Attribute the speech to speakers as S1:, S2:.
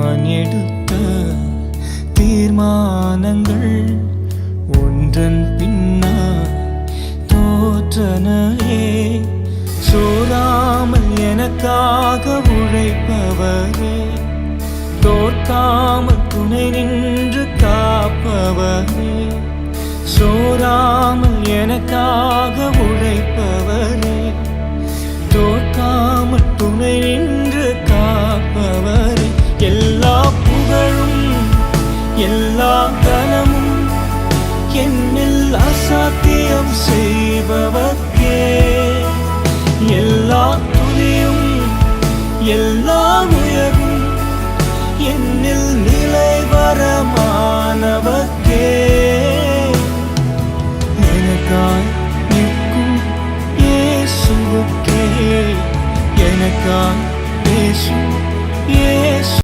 S1: நான் எடுத்த தீர்மானங்கள் ஒன்றன் பின்னால் தோற்றனையே சோராமல் எனக்காக உழைப்பவரே தோற்காமல் துணை நின்று காப்பவரே சோராமல் எல்லா கனமும் என்னில் அசாத்தியம் செய்பவர்க்கே. எல்லா துளியும் எல்லா உயர்வும் என்னில் நிலை வரமானவர்க்கே எனக்காய் நிற்கும் ஏசுவுக்கே எனக்காய்